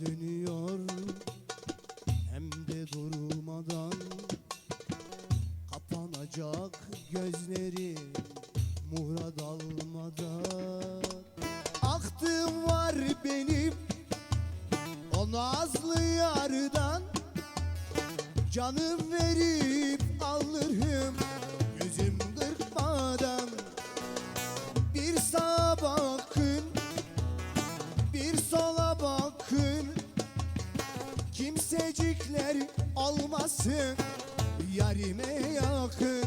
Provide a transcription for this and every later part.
dönüyor. Hem de durmadan Kapanacak gözleri muhra dalmadan Aktım var benim o nazlı yardan. Canım verip alırım gözüm kırpmadan. Bir saat Kimsecikler olmasın Yarime yakın.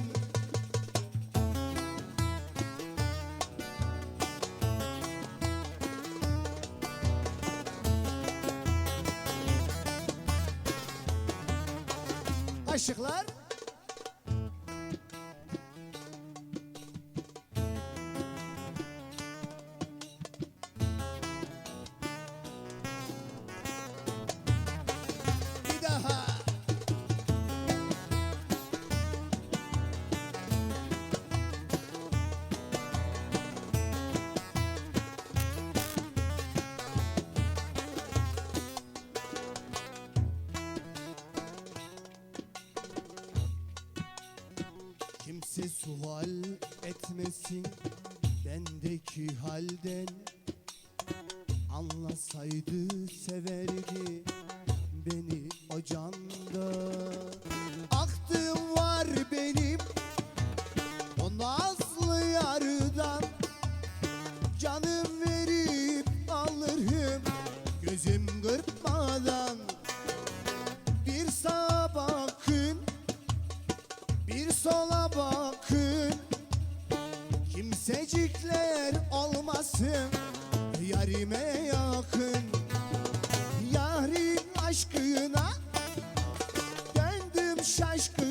Aşıklar Kimse sual etmesin bendeki halden. Anlasaydı severdi beni o canda. Aktığım var benim o nazlı yardan Canım verip alırım gözüm kırpmadan. Bir sağa bakın bir sola Yarime yakın Yarim aşkına. Döndüm şaşkına